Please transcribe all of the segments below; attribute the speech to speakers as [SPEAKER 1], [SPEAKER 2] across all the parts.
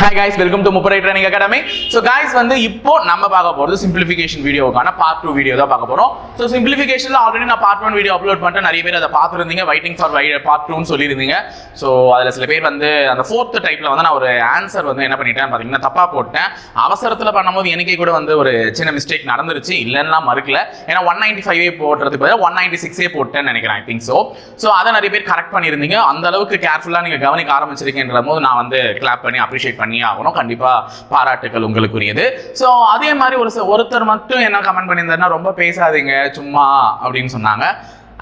[SPEAKER 1] Hi guys welcome to Mupparai training academy so guys வந்து இப்போ நம்ம பார்க்க போகிறது சிம்பிளிஃபிகேஷன் வீடியோக்கான பார்ட் டூ வீடியோ தான் பார்க்க போகிறோம் ஸோ சிம்பிளிஃபிகேஷனில் ஆல்ரெடி நான் பார்ட் ஒன் வீடியோ அப்லோட் பண்ணிட்டு நிறைய பேர் அதை பார்த்துருந்தீங்க. வெயிட்டிங் ஃபார் பார்ட் டூன்னு சொல்லியிருந்தீங்க. ஸோ அதில் சில பேர் வந்து அந்த ஃபோர்த் டைப்பில் வந்து நான் ஒரு ஆன்சர் வந்து என்ன பண்ணிட்டேன் பார்த்தீங்கன்னா தப்பாக போட்டேன். அவசரத்தில் பண்ணும்போது எனக்கே கூட வந்து ஒரு சின்ன மிஸ்டேக் நடந்துருச்சு. இல்லைன்னா மறுக்கல. ஏன்னா ஒன் நைன்டி ஃபைவே போடுறதுக்கு பதிலாக ஒன் நைன்டி சிக்ஸே போட்டேன்னு நினைக்கிறேன் ஐ திங்க் ஸோ ஸோ அதை நிறைய பேர் கரெக்ட் பண்ணியிருந்தீங்க. அந்த அளவுக்கு கேர்ஃபுல்லாக நீங்கள் கவனிக்க ஆரம்பிச்சிருக்கேன்ற போது நான் வந்து கிளாப் பண்ணி அப்ரிஷியேட் பண்ணி ஆகணும் கண்டிப்பாக பாராட்டுக்கள் உங்களுக்குரியது. ஸோ அதே மாதிரி ஒரு ஒருத்தர் மட்டும் என்ன கமெண்ட் பண்ணியிருந்தாருன்னா ரொம்ப பேசாதீங்க சும்மா அப்படின்னு சொன்னாங்க.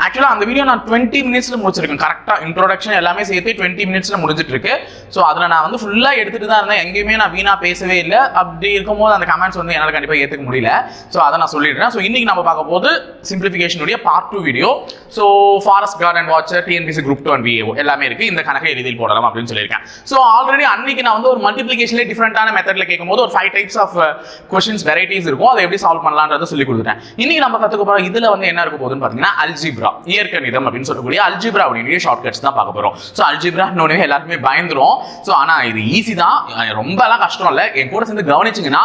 [SPEAKER 1] ஆக்சுவலாக அந்த வீடியோ நான் டுவெண்ட்டி மினிட்ஸில் முடிச்சிருக்கேன். கரெக்டாக இன்ட்ரோடக்ஷன் எல்லாமே சேர்த்து டுவெண்ட்டி மினிட்ஸில் முடிஞ்சிட்டு இருக்கு ஸோ அதில் நான் வந்து ஃபுல்லாக எடுத்துகிட்டு தான் இருந்தேன். எங்கேயுமே நான் வீணாக பேசவே இல்லை. அப்படி இருக்கும்போது அந்த கமெண்ட்ஸ் வந்து என்னால் கண்டிப்பாக ஏற்றுக்க முடியல. ஸோ அதை நான் சொல்லிடுறேன். ஸோ இன்றைக்கி நம்ம பார்க்க போது சிம்பிளிஃபிகேஷனுடைய part two video so forest guard and watcher TNPSC group two and VAO எல்லாமே இருக்குது இந்த கணக்கை எளிதில் போடலாம் அப்படின்னு சொல்லியிருக்கேன். ஸோ ஆல்ரெடி அன்னைக்கு நான் வந்து ஒரு மல்டிப்ளிகேஷன்லேயே டிஃப்ரெண்டான மெத்தடில் கேட்கும்போது ஒரு five types of questions varieties இருக்கும். அதை எப்படி சால்வ் பண்ணலான்றதை சொல்லி கொடுத்துட்டேன். இன்னைக்கு நம்ம கற்றுக்க போகிறோம் இதில் வந்து என்ன இருக்க போகுதுன்னு பார்த்தீங்கன்னா அல்ஜிப்ரா இயற்கணிதம் அப்படின்னு சொல்லக்கூடிய அல்ஜிப்ரா ஷார்ட் ஷார்ட்கட்ஸ் தான் பார்க்க போகிறோம் ஸோ அல்ஜிப்ரா எல்லாருமே பயந்துரும். ஸோ ஆனால் இது ஈஸி தான். ரொம்பலாம் கஷ்டம் இல்லை. என் கூட சேர்ந்து கவனிச்சிங்கன்னா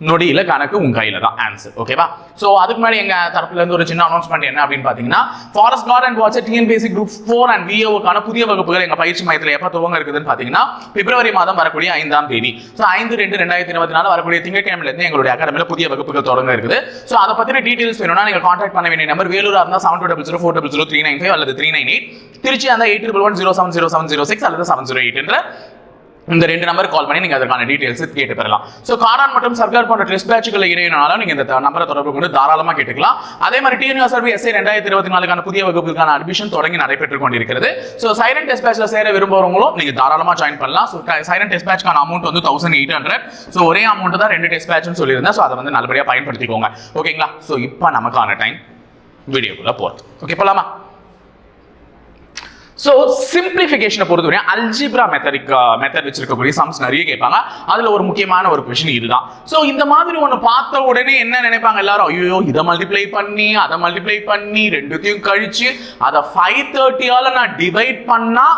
[SPEAKER 1] நொடியில கணக்கு உங்க கையில தான் ஆன்சர் ஓகேவா சோ அதுக்கு முன்னாடி எங்க தரப்புல இருந்து ஒரு சின்ன அனௌன்ஸ்மெண்ட் என்ன அப்படின்னு பாத்தீங்கன்னா forest guard and watcher TNPSC group four and விஓக்கான புதிய வகுப்புகள் எங்க பயிற்சி மையத்தில் எப்ப துவங்க இருக்குதுன்னு பாத்தீங்கன்னா பிப்ரவரி மாதம் வரக்கூடிய ஐந்தாம் தேதி. ஸோ ஐந்து ரெண்டு ரெண்டாயிரத்தி இருபத்தி நாலு வரக்கூடிய திங்கட்கிழமையில இருந்து எங்களுடைய அகாடமியில் புதிய வகுப்புகள் தொடங்க இருக்குது. ஸோ அதை பத்தின டீட்டெயில்ஸ் வேணும்னா நீங்க கான்டாக்ட் பண்ண வேண்டிய நம்பர் வேலூரா இருந்தால் seven two double zero four double zero three nine five அல்லது த்ரீ நைன் எயிட் திருச்சி அந்த eight triple one zero seven zero seven zero six அல்லது செவன் ஜீரோ எயிட் என்ற இந்த ரெண்டு நம்பர் கால் பண்ணி நீங்க அதற்கான டீடைல்ஸ் கேட்டு பெறலாம். ஸோ காரான் மற்றும் சர்க்கார் போன்ற டெஸ்ட் பேட்சுகள் இணையினாலும் நீங்க இந்த நம்பரை தொடர்பு கொண்டு தாராளமா கேட்டுக்கலாம். அதே மாதிரி டிஎன்யூ சர்வி எஸ்ஐ ரெண்டாயிரத்தி இருபத்தி நாலுக்கான புதிய வகுப்புக்கான அட்மிஷன் தொடங்கி நடைபெற்றுக் கொண்டிருக்கிறது. ஸோ சைலண்ட் டெஸ்ட் பேட்ச்ல சேர விரும்புறவங்களும் நீங்க தாராளமா ஜாயின் பண்ணலாம். ஸோ சைலண்ட் டெஸ்ட் பேட்ச்க்கான அமௌண்ட் வந்து தௌசண்ட் எயிட் ஹண்ட்ரட் ஸோ ஒரே அமௌண்ட் தான் ரெண்டு டெஸ்ட் பேட்ச்னு சொல்லியிருந்தேன். ஸோ அதை வந்து நல்லபடியா பயன்படுத்திக்கோங்க. ஓகேங்களா ஸோ இப்போ நமக்கான டைம் வீடியோக்குள்ள போறது ஓகே போலாமா? ஸோ சிம்பிளிஃபிகேஷனை பொறுத்தவரையும் அல்ஜிப்ரா மெத்தடிக் மெத்தட் வச்சிருக்கக்கூடிய சம்ஸ் நிறைய கேட்பாங்க. அதில் ஒரு முக்கியமான ஒரு கொஷின் இதுதான். ஸோ இந்த மாதிரி ஒன்று பார்த்த உடனே என்ன நினைப்பாங்க எல்லாரும்? ஐயோ இதை மல்டிப்ளை பண்ணி அதை மல்டிப்ளை பண்ணி ரெண்டுத்தையும் கழிச்சு அதை ஃபைவ் தேர்ட்டியால் நான் டிவைட் பண்ணால்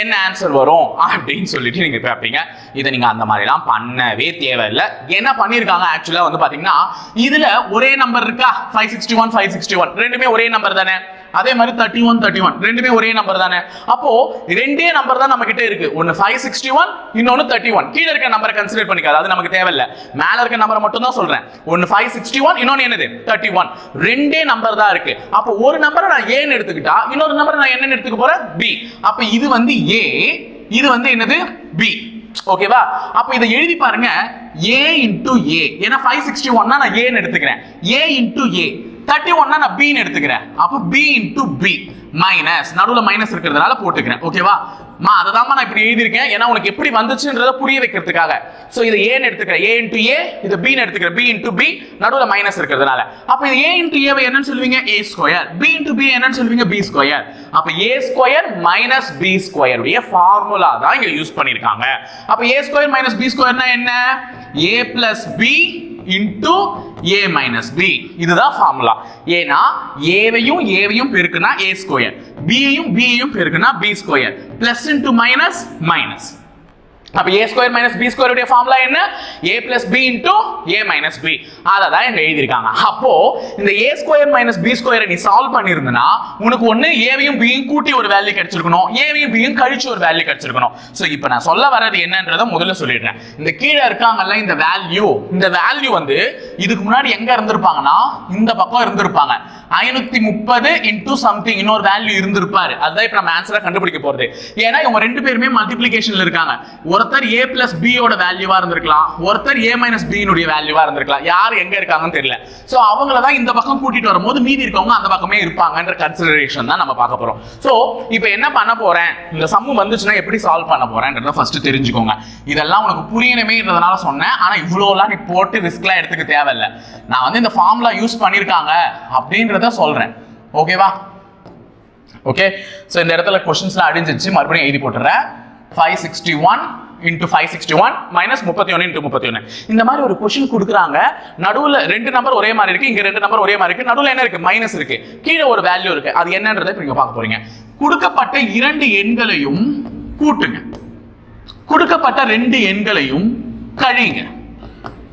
[SPEAKER 1] என்ன ஆன்சர் வரும்? அப்படின்னு சொல்லிட்டு நீங்கள் பார்ப்பீங்க இதை நீங்கள் அந்த மாதிரிலாம் பண்ணவே தேவையில்லை. என்ன பண்ணியிருக்காங்க ஆக்சுவலாக வந்து பார்த்தீங்கன்னா இதில் ஒரே நம்பர் இருக்கா? Five sixty one five sixty one ரெண்டுமே ஒரே நம்பர் தானே? அதே மாதிரி தேர்ட்டி ஒன் தேர்ட்டி ஒன் ரெண்டுமே ஒரே நம்பர் தானே? அப்போ ரெண்டே நம்பர் தான் நம்ம கிட்ட இருக்கு. ஒன்னு ஃபைவ் சிக்ஸ்டி ஒன் இன்னொன்னு தேர்ட்டி ஒன் கீழே இருக்க நம்பரை கன்சிடர் பண்ணிக்காது அது நமக்கு தேவையில்ல. மேல இருக்க நம்பரை மட்டும் தான் சொல்றேன். ஒன்னு ஃபைவ் சிக்ஸ்டி ஒன் இன்னொன்னு என்னது? தேர்ட்டி ஒன் ரெண்டே நம்பர் தான் இருக்கு. அப்போ ஒரு நம்பரை நான் ஏன்னு எடுத்துக்கிட்டா இன்னொரு நம்பரை நான் என்னன்னு எடுத்துக்க போறேன்? பி அப்ப இது வந்து ஏ இது வந்து என்னது? பி ஓகேவா அப்ப இதை எழுதி பாருங்க. ஏ இன்டூ ஏ ஏன்னா ஃபைவ் சிக்ஸ்டி ஒன்னா நான் ஏன்னு எடுத்துக்கிறேன். ஏ இன்டூ ஏ தேர்ட்டி ஒன்னா நான் பின்னு எடுத்துக்கிறேன். அப்போ பி இன்டு பி மைனஸ் நடுவில் மைனஸ் இருக்கிறதுனால போட்டுக்கிறேன். ஓகேவா மா அதை தான் நான் இப்படி எழுதியிருக்கேன். ஏன்னா உனக்கு எப்படி வந்துச்சுன்றத புரிய வைக்கிறதுக்காக. ஸோ இது ஏன்னு எடுத்துக்கிறேன். ஏ இன்டு ஏ இது பின்னு எடுத்துக்கிறேன். பி இன்டு பி நடுவில் மைனஸ் இருக்கிறதுனால. அப்போ இது ஏ இன்டு ஏவை என்னன்னு சொல்லுவீங்க? A square B into B என்னன்னு சொல்லுவீங்க? பி ஸ்கொயர் அப்போ A square minus B square உடைய ஃபார்முலா தான் இங்கே யூஸ் பண்ணியிருக்காங்க. அப்போ ஏ ஸ்கொயர் மைனஸ் பி ஸ்கொயர்னா என்ன? A plus B into A minus B இதுதான் ஃபார்முலா ஏன்னா ஏவையும் ஏவையும் பெருக்குனா ஏ ஸ்கொயர் பியையும் பியையும் பெருக்குனா B square plus into minus minus அப்ப A square minus B square உடைய ஃபார்முலா என்ன? A plus B into A minus B அதை தான் இங்க எழுதியிருக்காங்க. அப்போ இந்த ஏ ஸ்கொயர் மைனஸ் பி ஸ்கொயரை நீ சால்வ் பண்ணியிருந்தனா உனக்கு ஒண்ணு ஏவையும் பியும் கூட்டி ஒரு வேல்யூ கிடைச்சிருக்கணும். ஏவையும் பியும் கழிச்சு ஒரு வேல்யூ கிடைச்சிருக்கணும். ஸோ இப்போ நான் சொல்ல வர்றது என்னன்றத முதல்ல சொல்லிடுறேன். இந்த கீழே இருக்காங்கல்ல இந்த வேல்யூ இந்த வேல்யூ வந்து இதுக்கு முன்னாடி எங்க இருந்திருப்பாங்கன்னா இந்த பக்கம் இருந்திருப்பாங்க. ஐநூத்தி முப்பது இன்டூ சம்திங் இன்னொரு வேல்யூ இருந்திருப்பாரு. அதுதான் இப்போ நம்ம ஆன்சரை கண்டுபிடிக்க போறது. ஏன்னா இவங்க ரெண்டு பேருமே மல்டிப்ளிகேஷன்ல இருக்காங்க. ஒரு ஒருத்தர் ஏ பிளஸ் பியோட வேல்யூவா இருந்திருக்கலாம். ஒருத்தர் ஏ மைனஸ் பியினுடைய வேல்யூவா இருந்திருக்கலாம். யார் எங்க இருக்காங்கன்னு தெரியல. ஸோ அவங்கள தான் இந்த பக்கம் கூட்டிட்டு வரும்போது மீதி இருக்கவங்க அந்த பக்கமே இருப்பாங்கன்ற கன்சிடரேஷன் தான் நம்ம பார்க்க போறோம். ஸோ இப்போ என்ன பண்ண போறேன்? இந்த சம்மு வந்துச்சுன்னா எப்படி சால்வ் பண்ண போறேன்றத ஃபர்ஸ்ட் தெரிஞ்சுக்கோங்க. இதெல்லாம் உனக்கு புரியணுமேன்றதுனால சொன்னேன். ஆனா இவ்வளோலாம் நீ போட்டு ரிஸ்க்லாம் எடுத்துக்க தேவையில்ல. நான் வந்து இந்த ஃபார்ம்லாம் யூஸ் பண்ணியிருக்காங்க அப்படின்றத சொல்றேன். ஓகேவா ஓகே ஸோ இந்த இடத்துல கொஸ்டின்ஸ்லாம் அடிஞ்சிச்சு மறுபடியும் எழுதி போட்டுறேன் five sixty one into five sixty one minus முப்பத்தி ஒன்று இன்ட்டு முப்பத்தி ஒன்று இந்த மாதிரி ஒரு கொஷின் கொடுக்குறாங்க. நடுவில் ரெண்டு நம்பர் ஒரே மாதிரி இருக்கு இங்கே ரெண்டு நம்பர் ஒரே மாதிரி இருக்கு. நடுவில் என்ன இருக்கு? மைனஸ் இருக்கு. கீழே ஒரு வேல்யூ இருக்கு. அது என்னன்றதை இப்போ நீங்க பார்க்க போறீங்க. கொடுக்கப்பட்ட இரண்டு எண்களையும் கூட்டுங்க. கொடுக்கப்பட்ட ரெண்டு எண்களையும் கழிங்க.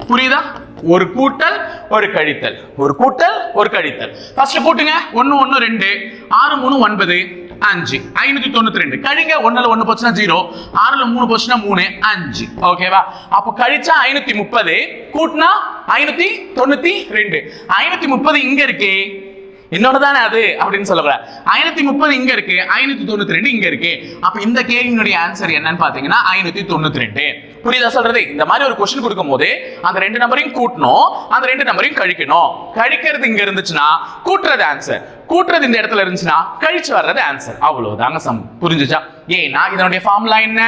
[SPEAKER 1] புரியுதா? ஒரு கூட்டல் ஒரு கழித்தல். ஒரு கூட்டல் ஒரு கழித்தல். ஃபர்ஸ்ட் கூட்டுங்க. ஒன்று ஒன்று ரெண்டு. ஆறு மூணு ஒன்பது. அஞ்சு. ஐநூத்தி தொண்ணூத்தி ரெண்டு. கழிங்க ஒன்னுல ஒண்ணு போச்சுன்னா ஜீரோ. ஆறுல மூணு போச்சுன்னா மூணு அஞ்சு. ஓகேவா அப்போ கழிச்சா ஐநூத்தி முப்பது கூட்டினா ஐநூத்தி தொண்ணூத்தி ரெண்டு. ஐநூத்தி முப்பது இங்க இருக்கு. என்னோட தானே அது? அப்படின்னு சொல்லக்கூடாது ஐநூத்தி முப்பது இங்க இருக்கு ஐநூத்தி தொண்ணூத்தி ரெண்டு இங்க இருக்கு. அப்ப இந்த கேள்வியினுடைய ஆன்சர் என்னன்னு பாத்தீங்கன்னா ஐநூத்தி தொண்ணூத்தி ரெண்டு. புரியுதா சொல்றது? இந்த மாதிரி ஒரு கொஸ்டின் கொடுக்கும் போது அந்த ரெண்டு நம்பரையும் கூட்டணும் அந்த ரெண்டு நம்பரையும் கழிக்கணும். கழிக்கிறது இங்க இருந்துச்சுன்னா கூட்டுறது ஆன்சர் கூட்டுறது இந்த இடத்துல இருந்துச்சுன்னா கழிச்சு வர்றது ஆன்சர் அவ்வளவுதாங்க சம். புரிஞ்சுச்சா? ஏன்னா இதனுடைய ஃபார்முலா என்ன?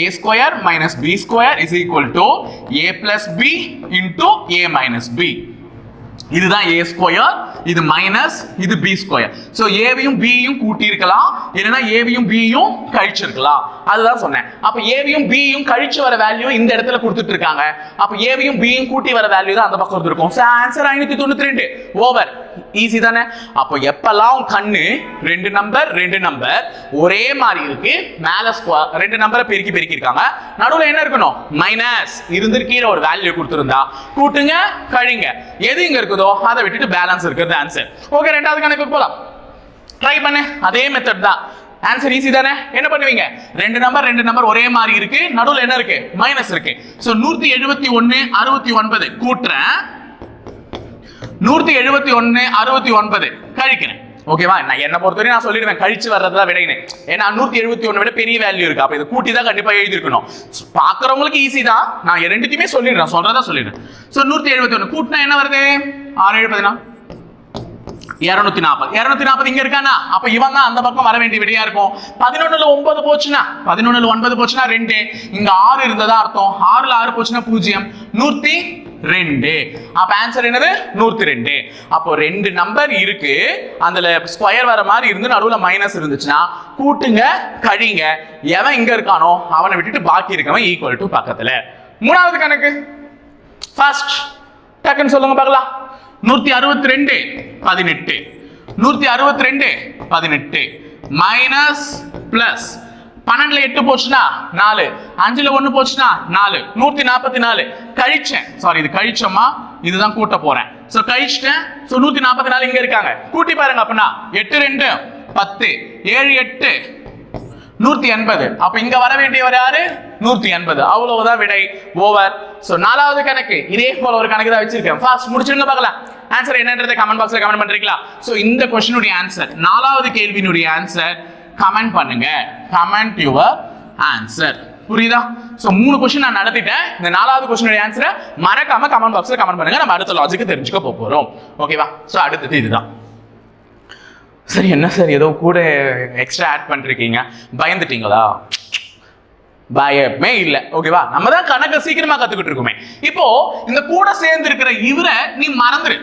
[SPEAKER 1] A square minus B square is equal to A plus B into A minus B இதுதான் ஏ ஸ்கொயர் இது மைனஸ் இது பி ஸ்கொயர் ஸோ ஏவையும் பியும் கூட்டியிருக்கலாம். இல்லைன்னா ஏவையும் பியும் கழிச்சிருக்கலாம். அதுதான் சொன்னேன். அப்போ ஏவையும் பியும் கழிச்சு வர வேல்யூ இந்த இடத்துல கொடுத்துட்டு இருக்காங்க அப்போ ஏவையும் பியும் கூட்டி வர வேல்யூ தான் அந்த பக்கம் இருக்கும் ஸோ ஆன்சர் ஐநூத்தி தொண்ணூத்தி ரெண்டு. ஓவர் ஈஸி தானே? அப்போ எப்பெல்லாம் கண்ணு? ரெண்டு நம்பர் ரெண்டு நம்பர் ஒரே மாதிரி இருக்கு. மேல ஸ்கொயர் ரெண்டு நம்பரை பெருக்கி பெருக்கி இருக்காங்க நடுவில் என்ன இருக்கணும்? மைனஸ் இருந்திருக்கிற ஒரு வேல்யூ கொடுத்துருந்தா. கூட்டுங்க கழிங்க. எது இங்க இருக்குதோ அதை விட்டுட்டு பேலன்ஸ் இருக்கிறது ஆன்சர் ஓகே ரெண்டாவது கணக்கு போலாம். ட்ரை பண்ணு. அதே மெத்தட் தான். ஆன்சர் ஈஸி தானே? என்ன பண்ணுவீங்க? ரெண்டு நம்பர் ரெண்டு நம்பர் ஒரே மாதிரி இருக்கு. நடுவில் என்ன இருக்கு? மைனஸ் இருக்கு. ஸோ நூத்தி எழுபத்தி ஒன்னு அறுபத்தி ஒன்பது. கூட்டுறேன். நூற்றி எழுபத்தி ஒன்று அறுபத்தி ஒன்பது. கழிக்கிறேன் ஓகேவா நான் என்ன பொறுத்தவரை நான் சொல்லிடுவேன். கழிச்சு வர்றதா விடையினேன் ஏன்னா நூற்றி எழுபத்தி ஒன்று விட பெரிய வேல்யூ இருக்கு. அப்போ இதை கூட்டி தான் கண்டிப்பாக எழுதிருக்கணும் பார்க்குறவங்களுக்கு ஈஸி தான். நான் ரெண்டுத்தையுமே சொல்லிடுறேன். சொல்கிறதா சொல்லிடுறேன். ஸோ நூற்றி எழுபத்தி ஒன்று கூட்டினா என்ன வருது? ஆறு எழுபதுனா இரநூத்தி இருநூத்தி நாற்பது இருநூத்தி நாற்பது இங்க இருக்கானா? அப்ப இவன் தான் அந்த பக்கம் வர வேண்டிய விடையா இருக்கும். பதினொன்னுல ஒன்பது போச்சுன்னா? பதினொன்னுல ஒன்பது போச்சுன்னா ரெண்டு. இங்க ஆறு இருந்ததா அர்த்தம். ஆறுல ஆறு போச்சுன்னா பூஜ்ஜியம். நூத்தி ரெண்டு. அப்ப ஆன்சர் என்னது? நூத்தி ரெண்டு அப்போ ரெண்டு நம்பர் இருக்கு. அதுல ஸ்கொயர் வர மாதிரி இருந்து நடுவுல மைனஸ் இருந்துச்சுன்னா கூட்டுங்க கழிங்க. எவன் இங்க இருக்கானோ அவனை விட்டுட்டு பாக்கி இருக்கவன் ஈக்குவல் டு பக்கத்துல. மூணாவது கணக்கு. ஃபர்ஸ்ட் டக்குன்னு சொல்லுங்க பார்க்கலாம். நூத்தி அறுபத்தி ரெண்டு பதினெட்டு. நூத்தி அறுபத்தி ரெண்டு பதினெட்டு. மைனஸ் பிளஸ் பன்னெண்டுல எட்டு போச்சுன்னா நாலு. அஞ்சுல ஒண்ணு போச்சுன்னா நாலு. நூத்தி நாற்பத்தி நாலு கழிச்சேன். சாரி இது கழிச்சோமா? இதுதான் கூட்ட போறேன். சோ கழிச்சிட்டேன். சோ நூத்தி நாற்பத்தி நாலு இங்க இருக்காங்க. கூட்டி பாருங்க அப்படின்னா எட்டு ரெண்டு பத்து. ஏழு எட்டு. நூத்தி எண்பது. அப்ப இங்க வர வேண்டியவர் யாரு? நூத்தி எண்பது. அவ்வளவுதான் விடை. ஓவர் சோ நாலாவது கணக்கு. இதே போல ஒரு கணக்கு தான் வச்சிருக்கேன். ஃபாஸ்ட் முடிச்சிருங்க பார்க்கலாம். ஆன்சர் என்னன்றதை கமெண்ட் பாக்ஸ்ல கமெண்ட் பண்றீங்களா? சோ இந்த கொஸ்டினுடைய ஆன்சர் நாலாவது கேள்வியினுடைய ஆன்சர் கமெண்ட் பண்ணுங்க. கமெண்ட் யுவர் ஆன்சர் புரியுதா? ஸோ மூணு கொஸ்டின் நான் நடத்திட்டேன். இந்த நாலாவது கொஸ்டினுடைய ஆன்சரை மறக்காம கமெண்ட் பாக்ஸ்ல கமெண்ட் பண்ணுங்க. நம்ம அடுத்த லாஜிக்கு தெரிஞ்சுக்க போகிறோம் ஓகேவா ஸோ அடுத்தது இதுதான். சரி என்ன சார்? ஏதோ கூட எக்ஸ்ட்ரா ஆட் பண்ணிருக்கீங்க. பயந்துட்டீங்களா? பயமே இல்லை. ஓகேவா நம்ம தான் கணக்கை சீக்கிரமா கத்துக்கிட்டு இருக்கோமே. இப்போ இந்த கூட சேர்ந்து இருக்கிற இவரை நீ மறந்துரு.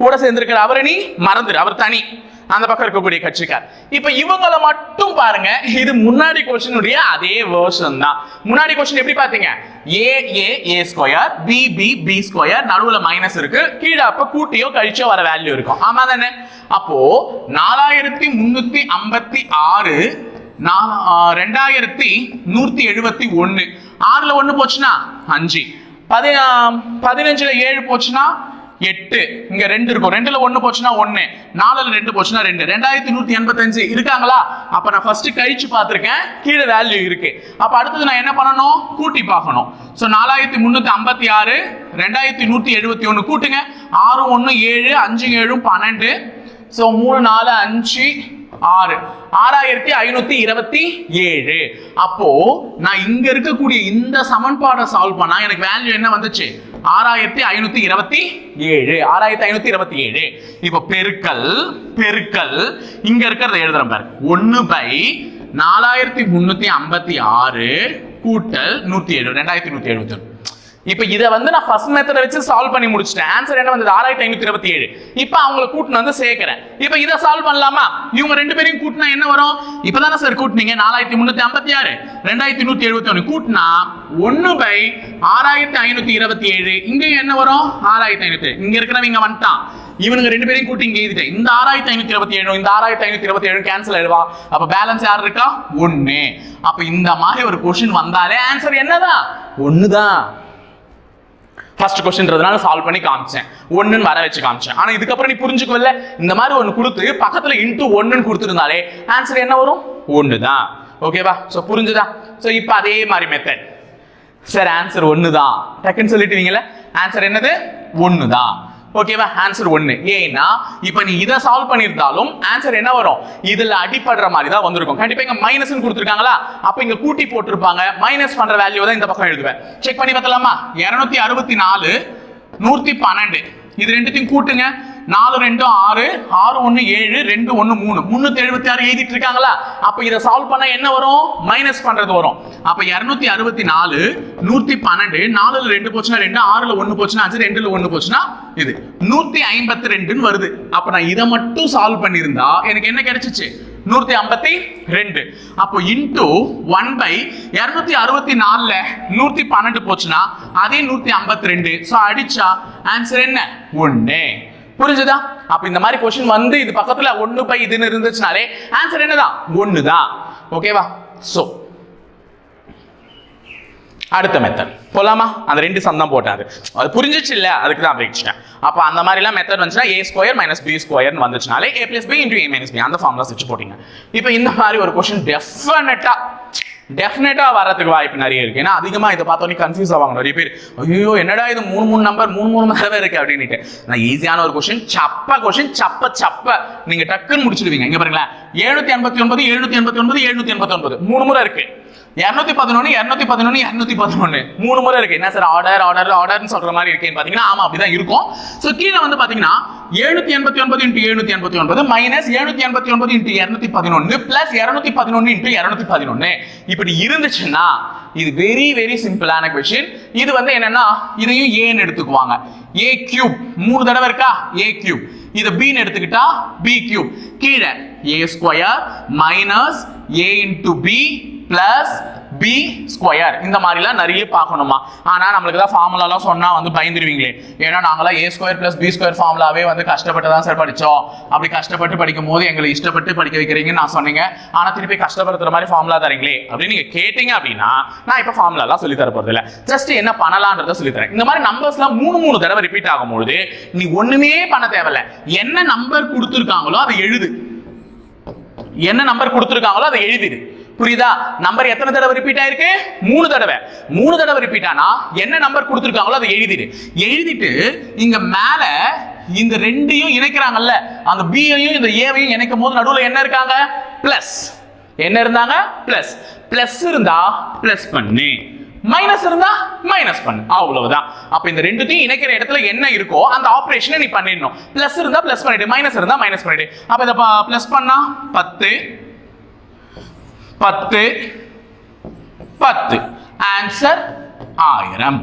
[SPEAKER 1] கூட சேர்ந்திருக்கிற அவரை நீ மறந்துரு. அவர் தனி. அந்த பக்கம் இருக்கக்கூடிய கட்சிக்கார். இப்ப இவங்களை மட்டும் பாருங்க இது முன்னாடி கொஸ்டினுடைய அதே வேர்ஷன் தான். முன்னாடி கொஸ்டின் எப்படி பாத்தீங்க A A A square B B B square நடுவுல மைனஸ் இருக்கு கீழே அப்ப கூட்டியோ கழிச்சோ வர வேல்யூ இருக்கும். ஆமா தானே? அப்போ நாலாயிரத்தி முன்னூத்தி ஐம்பத்தி ஆறு நா- ரெண்டாயிரத்தி நூத்தி எழுபத்தி ஒன்னு. ஆறுல ஒண்ணு போச்சுன்னா அஞ்சு. பதி பதினஞ்சுல ஏழு போச்சுன்னா எட்டு. இங்க ரெண்டு இருக்கும். ரெண்டுல ஒன்னு போச்சுன்னா ஒன்னு நாலுல ரெண்டு போச்சுன்னா ரெண்டு. ரெண்டாயிரத்தி நூத்தி எண்பத்தஞ்சு இருக்காங்களா? அப்ப நான் ஃபர்ஸ்ட் கழிச்சு பார்த்திருக்கேன். கீழே வேல்யூ இருக்கு. அப்ப அடுத்தது நான் என்ன பண்ணணும்? கூட்டி பார்க்கணும். ஸோ நாலாயிரத்தி முன்னூத்தி ஐம்பத்தி ஆறு ரெண்டாயிரத்தி நூத்தி எழுபத்தி ஒன்று கூட்டுங்க. ஆறு ஒன்று ஏழு அஞ்சு ஏழும் பன்னெண்டு. ஸோ மூணு நாலு அஞ்சு ஆறு. ஆறாயிரத்தி ஐநூத்தி இருபத்தி ஏழு. அப்போ நான் இங்க இருக்கக்கூடிய இந்த சமன்பாடை சால்வ் பண்ணா எனக்கு வேல்யூ என்ன வந்துச்சு? ஆறாயிரத்தி ஐநூத்தி இருபத்தி ஏழு. ஆறாயிரத்தி ஐநூத்தி இருபத்தி ஏழு. இப்போ பெருக்கல் பெருக்கல். இங்க இருக்கிறத எழுதுறேன் பாரு. ஒன்னு பை நாலாயிரத்தி முன்னூத்தி ஐம்பத்தி ஆறு கூட்டல் நூத்தி ஏழு. ரெண்டாயிரத்தி நூத்தி எழுபத்தி ஒன்று. இப்போ இதை வந்து நான் ஃபர்ஸ்ட் மெத்தட வச்சு சால்வ் பண்ணி முடிச்சிட்டேன். ஆன்சர் என்ன வந்தது? ஆறாயிரத்தி ஐநூத்தி இருபத்தி ஏழு. இப்போ அவங்கள கூட்டினு வந்து சேர்க்கிறேன். இப்போ இதை சால்வ் பண்ணலாமா? இவங்க ரெண்டு பேரையும் கூட்டினா என்ன வரும்? இப்பதானே சார் கூட்டினீங்க. நாலாயிரத்தி முன்னூத்தி ஐம்பத்தி ஆறு ரெண்டாயிரத்தி நூத்தி எழுபத்தி ஒன்று கூட்டினா ஒன்னு பை ஆறாயிரத்தி ஐநூத்தி இருபத்தி ஏழு. இங்கேயும் என்ன வரும்? ஆறாயிரத்தி ஐநூத்தி இங்க இருக்கிறவங்க வந்துட்டான். இவனுங்க ரெண்டு பேரையும் கூட்டி இங்க எழுதிட்டேன். இந்த ஆறாயிரத்தி ஐநூத்தி இருபத்தி ஏழு இந்த ஆறாயிரத்தி ஐநூத்தி இருபத்தி ஏழு கேன்சல் ஆயிடுவா. அப்ப பேலன்ஸ் யார் இருக்கா? ஒன்னு அப்ப இந்த மாதிரி ஒரு கொஸ்டின் வந்தாலே ஆன்சர் என்னதான்? ஒண்ணுதான். ஃபர்ஸ்ட் கொஸ்டின்றதுனால சால்வ் பண்ணி காமிச்சேன். ஒன்றுன்னு வர வச்சு காமிச்சேன். ஆனா இதுக்கப்புறம் நீ புரிஞ்சுக்கவில்ல? இந்த மாதிரி ஒன்று கொடுத்து பக்கத்துல இன்ட்டு ஒன்றுன்னு கொடுத்துருந்தாலே ஆன்சர் என்ன வரும்? ஒன்று தான் ஓகேவா ஸோ புரிஞ்சுதா? ஸோ இப்போ அதே மாதிரி மெத்தட் சார் ஆன்சர் ஒன்று தான் டக்குன்னு சொல்லிட்டுவீங்கல்ல ஆன்சர் என்னது? ஒன்று தான் ஓகேவா ஆன்சர் ஒன்று ஏன்னா இப்போ நீ இதை சால்வ் பண்ணியிருந்தாலும் ஆன்சர் என்ன வரும்? இதில் அடிப்படுற மாதிரி தான் வந்திருக்கும். கண்டிப்பாக இங்கே மைனஸ்னு கொடுத்துருக்காங்களா? அப்போ இங்கே கூட்டி போட்டிருப்பாங்க. மைனஸ் பண்ணுற வேல்யூ தான் இந்த பக்கம் எழுதுவேன். செக் பண்ணி பார்த்தலாமா இரநூத்தி அறுபத்தி நாலு நூற்றி பன்னெண்டு. இது ரெண்டுத்தையும் கூட்டுங்க. நாலு ரெண்டு ஆறு ஆறு ஒன்று ஏழு ரெண்டு ஒன்று மூணு. முந்நூற்றி எழுபத்தி ஆறு எழுதிட்டு இருக்காங்களா அப்போ இதை சால்வ் பண்ணால் என்ன வரும்? மைனஸ் பண்ணுறது வரும். அப்போ இரநூத்தி அறுபத்தி நாலு நூற்றி பன்னெண்டு நாலுல ரெண்டு போச்சுன்னா ரெண்டு ஆறுல ஒன்று போச்சுன்னா அஞ்சு ரெண்டுல ஒன்று போச்சுன்னா இது. நூற்றி ஐம்பத்தி ரெண்டுன்னு வருது. அப்போ நான் இதை மட்டும் சால்வ் பண்ணியிருந்தா எனக்கு என்ன கிடைச்சிச்சு? நூத்தி ஐம்பத்தி ரெண்டு. அப்போ இன்டூ ஒன் பை இருநூத்தி அறுபத்தி நாலுல நூத்தி பன்னெண்டு போச்சுன்னா அதே நூத்தி ஐம்பத்தி ரெண்டு. ஸோ அடிச்சா ஆன்சர் என்ன? ஒன்று புரிஞ்சுதா? அப்ப இந்த மாதிரி கொஸ்டின் வந்து இது பக்கத்துல ஒன்னு பை இதுன்னு இருந்துச்சுனாலே ஆன்சர் என்னதான் ஒண்ணுதான் ஓகேவா சோ அடுத்த மெத்தட் போலாமா? அந்த ரெண்டு சம் தான் போட்டாரு அது. புரிஞ்சிச்சு இல்ல? அதுக்கு தான் அபேட்சிட்டேன் அப்போ அந்த மாதிரிலாம் மெத்தட் வந்துச்சுன்னா A square minus B square வந்துச்சுனாலே A plus B into A minus B அந்த ஃபார்ம்லாம் வச்சு போட்டீங்க. இப்போ இந்த மாதிரி ஒரு கொஸ்டின் டெஃபினட்டா டெஃபினட்டாக வரதுக்கு வாய்ப்பு நிறைய இருக்கு. ஏன்னா அதிகமாக இதை பார்த்தோன்னே கன்ஃபியூஸ் ஆவாங்க நிறைய பேர். ஐயோ என்னடா இது மூணு மூணு நம்பர் மூணு மூணு தடவை இருக்கு அப்படின்ட்டு நான் ஈஸியான ஒரு கொஸ்டின் சப்ப கொஷின் சப்ப சப்ப. நீங்க டக்குன்னு முடிச்சிடுவீங்க. இங்க பாருங்களேன். எழுநூத்தி எண்பத்தி ஒன்பது எழுநூத்தி எண்பத்தி ஒன்பது எழுநூத்தி எண்பத்தி ஒன்பது. மூணு முறை இருக்கு. இரநூத்தி பதினொன்று இரநூத்தி பதினொன்று இரநூத்தி பதினொன்று மூணு முறை இருக்கு. என்ன சார்? ஆர்டர் ஆர்டர் ஆர்டர்னு சொல்ற மாதிரி இருக்கேன்னு பாத்தீங்கன்னா ஆமா அப்படிதான் இருக்கும். ஸோ கீழே வந்து பாத்தீங்கன்னா எழுநூத்தி எண்பத்தி ஒன்பது இன்ட்டு எழுநூத்தி எண்பத்தி ஒன்பது மைனஸ் எழுநூத்தி எண்பத்தி ஒன்பது இன்ட்டு இரநூத்தி பதினொன்று பிளஸ் இரநூத்தி பதினொன்று இன்ட்டு இரநூத்தி பதினொன்று இப்படி இருந்துச்சுன்னா இது வெரி வெரி சிம்பிளான கொஸ்டின் இது வந்து என்னன்னா இதையும் ஏன்னு எடுத்துக்குவாங்க. ஏ கியூப் மூணு தடவை இருக்கா? ஏ கியூப் இதை பின்னு எடுத்துக்கிட்டா பி கியூப் கீழே A square minus A into B plus B square இந்த மாதிரிலாம் நிறைய பார்க்கணுமா? ஆனால் நம்மளுக்கு தான் ஃபார்முலாலாம் சொன்னால் வந்து பயந்துருவீங்களே. ஏன்னா நாங்களாம் A square plus B square ஃபார்முலாவே வந்து கஷ்டப்பட்டு தான் சார் படித்தோம் அப்படி கஷ்டப்பட்டு படிக்கும் போது எங்களை இஷ்டப்பட்டு படிக்க வைக்கிறீங்கன்னு நான் சொன்னீங்க. ஆனால் திருப்பி கஷ்டப்படுத்துற மாதிரி ஃபார்முலா தரீங்களே அப்படின்னு நீங்கள் கேட்டீங்க அப்படின்னா நான் இப்போ ஃபார்முலாலாம் சொல்லி தர போகிறது இல்லை ஜஸ்ட் என்ன பண்ணலான்றத சொல்லி தரேன். இந்த மாதிரி நம்பர்ஸ்லாம் மூணு மூணு தடவை ரிப்பீட் ஆகும்பொழுது நீ ஒன்றுமே பண்ண தேவையில்ல. என்ன நம்பர் கொடுத்துருக்காங்களோ அதை எழுது. என்ன நம்பர் கொடுத்துருக்காங்களோ அதை எழுதிடு புரியுதா? நம்பர் எத்தனை தடவை ரிப்பீட் ஆயிருக்கு? மூணு தடவை. மூணு தடவை ரிப்பீட் ஆனா என்ன நம்பர் கொடுத்துருக்காங்களோ அதை எழுதிடு. எழுதிட்டு இங்க மேல இந்த ரெண்டையும் இணைக்கிறாங்கல்ல அந்த பியையும் இந்த ஏவையும் இணைக்கும் போது நடுவில் என்ன இருக்காங்க? பிளஸ் என்ன இருந்தாங்க? பிளஸ் பிளஸ் இருந்தா பிளஸ் பண்ணு. மைனஸ் இருந்தா மைனஸ் பண்ணு. அவ்வளவுதான். அப்ப இந்த ரெண்டுத்தையும் இணைக்கிற இடத்துல என்ன இருக்கோ அந்த ஆபரேஷனை நீ பண்ணிடணும். பிளஸ் இருந்தா பிளஸ் பண்ணிடு. மைனஸ் இருந்தா மைனஸ் பண்ணிடு. அப்ப இதை பிளஸ் பண்ணா பத்து. பத்து பத்து ஆன்சர் ஆயிரம்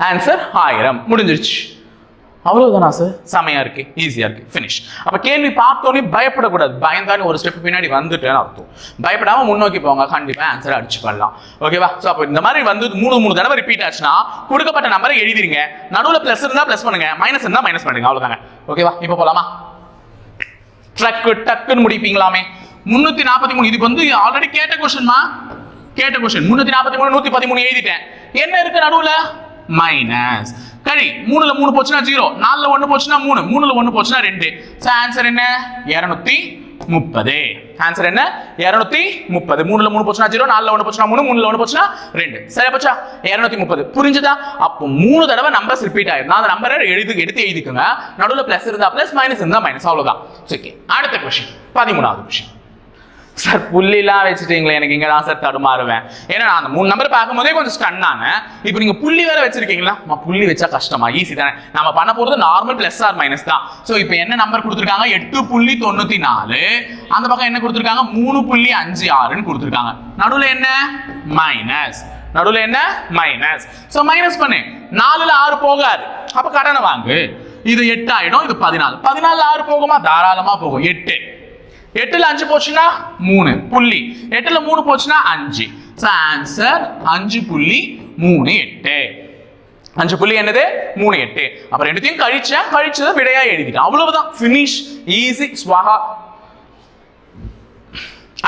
[SPEAKER 1] ஆன்சர் ஆயிரம் முடிஞ்சிருச்சு அவ்வளவுதானா சார் செமையா இருக்கு ஈஸியா இருக்கு ஃபினிஷ் அப்ப கேள்வி பார்த்தோன்னே பயப்படக்கூடாது பயந்தானே ஒரு ஸ்டெப் பின்னாடி வந்துட்டேன்னு அர்த்தம் பயப்படாம முன்னோக்கி போங்க கண்டிப்பா ஆன்சர் அடிச்சு பண்ணலாம் ஓகேவா ஸோ அப்போ இந்த மாதிரி வந்து மூணு மூணு தடவை ரிப்பீட் ஆச்சுன்னா கொடுக்கப்பட்ட நம்பரை எழுதிருங்க நடுவில் பிளஸ் இருந்தா பிளஸ் பண்ணுங்க மைனஸ் இருந்தா மைனஸ் பண்ணுங்க அவ்வளவுதாங்க ஓகேவா இப்போ போலாமா ட்ரக்கு டக்குன்னு முடிப்பீங்களாமே முன்னூத்தி நாற்பத்தி மூணு. இதுக்கு வந்து ஆல்ரெடி கேட்ட கொஸ்டின்மா கேட்ட கொஸ்டின் முன்னூத்தி நாற்பத்தி மூணு நூத்தி பதிமூணு எழுதிட்டேன். என்ன இருக்கு நடுவுல? மைனஸ் கழி மூணுல மூணு போச்சுன்னா ஜீரோ நாலுல ஒண்ணு போச்சுன்னா மூணு மூணுல ஒண்ணு போச்சுன்னா ரெண்டு. ஸோ ஆன்சர் என்ன? இருநூத்தி முப்பது. ஆன்சர் என்ன? இருநூத்தி முப்பது. மூணுல மூணு போச்சுன்னா ஜீரோ நாலுல ஒன்று போச்சுன்னா மூணு மூணுல ஒன்று போச்சுன்னா ரெண்டு. சரி போச்சா? இருநூத்தி முப்பது. புரிஞ்சுதா? அப்போ மூணு தடவை நம்பர்ஸ் ரிப்பீட் ஆயிரும். அந்த நம்பரை எழுதி எடுத்து எழுதிக்கோங்க. நடுவில் பிளஸ் இருந்தா பிளஸ் மைனஸ் இருந்தா மைனஸ் அவ்வளோதான் ஓகே அடுத்த கொஸ்டின் பதிமூணாவது கொஸ்டின் சார் புள்ளிலாம் வச்சுட்டீங்களே எனக்கு இங்கே தான் சார் தடுமாறுவேன். ஏன்னா நான் அந்த மூணு நம்பர் பார்க்கும்போதே கொஞ்சம் ஸ்டன்னாங்க இப்போ நீங்க புள்ளி வேற வச்சிருக்கீங்களா? புள்ளி வச்சா கஷ்டமா? ஈஸி தானே. நம்ம பண்ண போறது நார்மல் பிளஸ் ஆர் மைனஸ் தான். ஸோ இப்போ என்ன நம்பர் கொடுத்துருக்காங்க? எட்டு புள்ளி தொண்ணூத்தி நாலு. அந்த பக்கம் என்ன கொடுத்துருக்காங்க? மூணு புள்ளி அஞ்சு ஆறுன்னு கொடுத்துருக்காங்க. நடுவில் என்ன? மைனஸ் நடுவில் என்ன? மைனஸ் ஸோ மைனஸ் பண்ணு. நாலுல ஆறு போகாது. அப்ப கடனை வாங்கு. இது எட்டு ஆயிடும் இது பதினாலு. பதினாலு ஆறு போகுமா? தாராளமா போகும். எட்டு. எட்டுல அஞ்சு போச்சுன்னா மூணு புள்ளி. எட்டுல மூணு போச்சுன்னா அஞ்சு. ஸோ ஆன்சர் அஞ்சு புள்ளி மூணு எட்டு. அஞ்சு புள்ளி என்னது? மூணு எட்டு. அப்ப ரெண்டுத்தையும் கழிச்சேன் கழிச்சதை விடையா எழுதிட்டேன் அவ்வளவுதான். ஃபினிஷ் ஈஸி ஸ்வாகா